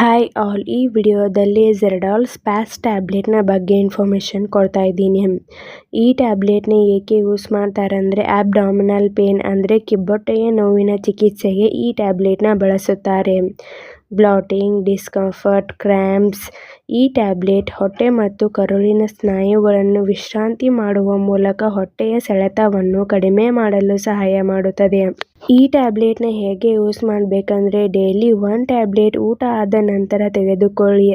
Hi all ಈ ವಿಡಿಯೋದಲ್ಲಿ ಜೆರಡಾಲ್ ಸ್ಪ್ಯಾಸ್ ಟ್ಯಾಬ್ಲೆಟ್ನ ಬಗ್ಗೆ ಇನ್ಫಾರ್ಮೇಷನ್ ಕೊಡ್ತಾ ಇದ್ದೀನಿ. ಈ ಟ್ಯಾಬ್ಲೆಟ್ನ ಏಕೆ ಯೂಸ್ ಮಾಡ್ತಾರಂದರೆ ಅಂದರೆ ಆಬ್ಡಾಮಿನಲ್ ಪೇನ್ ಅಂದರೆ ಕಿಬ್ಬೊಟ್ಟೆಯ ನೋವಿನ ಚಿಕಿತ್ಸೆಗೆ ಈ ಟ್ಯಾಬ್ಲೆಟ್ನ ಬಳಸುತ್ತಾರೆ. ಬ್ಲಾಟಿಂಗ್ ಡಿಸ್ಕಂಫರ್ಟ್ ಕ್ರ್ಯಾಂಪ್ಸ್ ಈ ಟ್ಯಾಬ್ಲೆಟ್ ಹೊಟ್ಟೆ ಮತ್ತು ಕರುಳಿನ ಸ್ನಾಯುಗಳನ್ನು ವಿಶ್ರಾಂತಿ ಮಾಡುವ ಮೂಲಕ ಹೊಟ್ಟೆಯ ಸೆಳೆತವನ್ನು ಕಡಿಮೆ ಮಾಡಲು ಸಹಾಯ ಮಾಡುತ್ತದೆ. ಈ ಟ್ಯಾಬ್ಲೆಟ್ನ ಹೇಗೆ ಯೂಸ್ ಮಾಡಬೇಕಂದ್ರೆ ಡೈಲಿ ಒನ್ ಟ್ಯಾಬ್ಲೆಟ್ ಊಟ ಆದ ನಂತರ ತೆಗೆದುಕೊಳ್ಳಿ.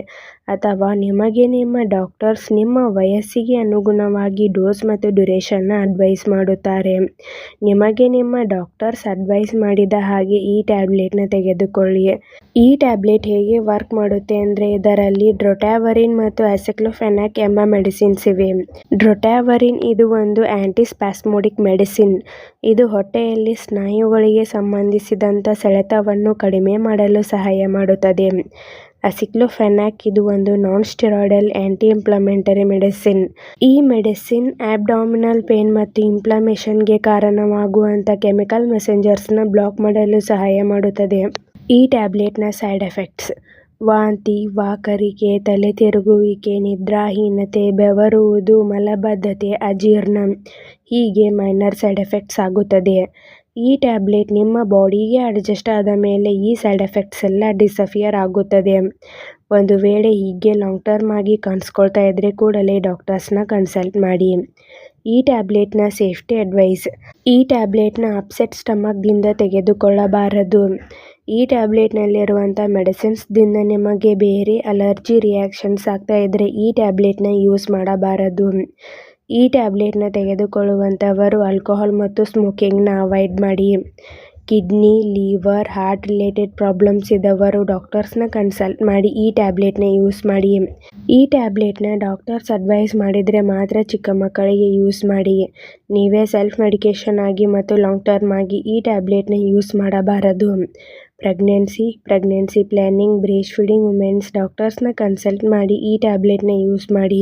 ಅಥವಾ ನಿಮಗೆ ನಿಮ್ಮ ಡಾಕ್ಟರ್ಸ್ ನಿಮ್ಮ ವಯಸ್ಸಿಗೆ ಅನುಗುಣವಾಗಿ ಡೋಸ್ ಮತ್ತು ಡ್ಯುರೇಷನ್ನ ಅಡ್ವೈಸ್ ಮಾಡುತ್ತಾರೆ. ನಿಮಗೆ ನಿಮ್ಮ ಡಾಕ್ಟರ್ಸ್ ಅಡ್ವೈಸ್ ಮಾಡಿದ ಹಾಗೆ ಈ ಟ್ಯಾಬ್ಲೆಟ್ನ ತೆಗೆದುಕೊಳ್ಳಿ. ಈ ಟ್ಯಾಬ್ಲೆಟ್ ಹೇಗೆ ವರ್ಕ್ ಮಾಡುತ್ತೆ ಅಂದರೆ ಇದರಲ್ಲಿ ಡ್ರೊಟ್ಯಾವರಿನ್ ಮತ್ತು ಅಸೆಕ್ಲೋಫೆನಾಕ್ ಎಂಬ ಮೆಡಿಸಿನ್ಸ್ ಇವೆ. ಡ್ರೊಟ್ಯಾವರಿನ್ ಇದು ಒಂದು ಆ್ಯಂಟಿಸ್ಪ್ಯಾಸ್ಮೋಡಿಕ್ ಮೆಡಿಸಿನ್. ಇದು ಹೊಟ್ಟೆಯಲ್ಲಿ ಸ್ನಾಯುಗಳಿಗೆ ಸಂಬಂಧಿಸಿದಂಥ ಸೆಳೆತವನ್ನು ಕಡಿಮೆ ಮಾಡಲು ಸಹಾಯ ಮಾಡುತ್ತದೆ. ಅಸಿಕ್ಲೋಫೆನಾಕ್ ಇದು ಒಂದು non steroidal anti inflammatory medicine. ಈ ಮೆಡಿಸಿನ್ ಆಬ್ಡಾಮಿನಲ್ ಪೇನ್ ಮತ್ತು ಇನ್ಫ್ಲಮೇಷನ್ಗೆ ಕಾರಣವಾಗುವಂಥ ಕೆಮಿಕಲ್ ಮೆಸೆಂಜರ್ಸ್ನ ಬ್ಲಾಕ್ ಮಾಡಲು ಸಹಾಯ ಮಾಡುತ್ತದೆ. ಈ ಟ್ಯಾಬ್ಲೆಟ್ನ ಸೈಡ್ ಎಫೆಕ್ಟ್ಸ್ ವಾಂತಿ, ವಾಕರಿಕೆ, ತಲೆ ತಿರುಗುವಿಕೆ, ನಿದ್ರಾಹೀನತೆ, ಬೆವರುವುದು, ಮಲಬದ್ಧತೆ, ಅಜೀರ್ಣ ಹೀಗೆ ಮೈನರ್ ಸೈಡ್ ಎಫೆಕ್ಟ್ಸ್ ಆಗುತ್ತದೆ. ಈ ಟ್ಯಾಬ್ಲೆಟ್ ನಿಮ್ಮ ಬಾಡಿಗೆ ಅಡ್ಜಸ್ಟ್ ಆದ ಮೇಲೆ ಈ ಸೈಡ್ ಎಫೆಕ್ಟ್ಸ್ ಎಲ್ಲ ಡಿಸಫಿಯರ್ ಆಗುತ್ತದೆ. ಒಂದು ವೇಳೆ ಹೀಗೆ ಲಾಂಗ್ ಟರ್ಮ್ ಆಗಿ ಕಾಣಿಸ್ಕೊಳ್ತಾ ಇದ್ದರೆ ಕೂಡಲೇ ಡಾಕ್ಟರ್ಸ್ನ ಕನ್ಸಲ್ಟ್ ಮಾಡಿ. ಈ ಟ್ಯಾಬ್ಲೆಟ್ನ ಸೇಫ್ಟಿ ಅಡ್ವೈಸ್. ಈ ಟ್ಯಾಬ್ಲೆಟ್ನ ಅಪ್ಸೆಟ್ ಸ್ಟಮಕ್ದಿಂದ ತೆಗೆದುಕೊಳ್ಳಬಾರದು. ಈ ಟ್ಯಾಬ್ಲೆಟ್ನಲ್ಲಿರುವಂಥ ಮೆಡಿಸಿನ್ಸ್ದಿಂದ ನಿಮಗೆ ಬೇರೆ ಅಲರ್ಜಿ ರಿಯಾಕ್ಷನ್ಸ್ ಆಗ್ತಾ ಇದ್ದರೆ ಈ ಟ್ಯಾಬ್ಲೆಟ್ನ ಯೂಸ್ ಮಾಡಬಾರದು. ಈ ಟ್ಯಾಬ್ಲೆಟ್ನ ತೆಗೆದುಕೊಳ್ಳುವಂಥವರು ಆಲ್ಕೋಹಾಲ್ ಮತ್ತು ಸ್ಮೋಕಿಂಗ್ನ ಅವಾಯ್ಡ್ ಮಾಡಿ. Kidney, liver, heart related problems ಇದ್ದವರು ಡಾಕ್ಟರ್ಸ್ನ ಕನ್ಸಲ್ಟ್ ಮಾಡಿ ಈ ಟ್ಯಾಬ್ಲೆಟ್ನ ಯೂಸ್ ಮಾಡಿ. ಈ ಟ್ಯಾಬ್ಲೆಟ್ನ ಡಾಕ್ಟರ್ಸ್ ಅಡ್ವೈಸ್ ಮಾಡಿದರೆ ಮಾತ್ರ ಚಿಕ್ಕ ಮಕ್ಕಳಿಗೆ ಯೂಸ್ ಮಾಡಿ. ನೀವೇ ಸೆಲ್ಫ್ ಮೆಡಿಕೇಷನ್ ಆಗಿ ಮತ್ತು ಲಾಂಗ್ ಟರ್ಮ್ ಆಗಿ ಈ ಟ್ಯಾಬ್ಲೆಟ್ನ ಯೂಸ್ ಮಾಡಬಾರದು. Pregnancy pregnancy planning breast feeding women's ಡಾಕ್ಟರ್ಸ್ನ consult ಮಾಡಿ ಈ ಟ್ಯಾಬ್ಲೆಟ್ನ ಯೂಸ್ ಮಾಡಿ.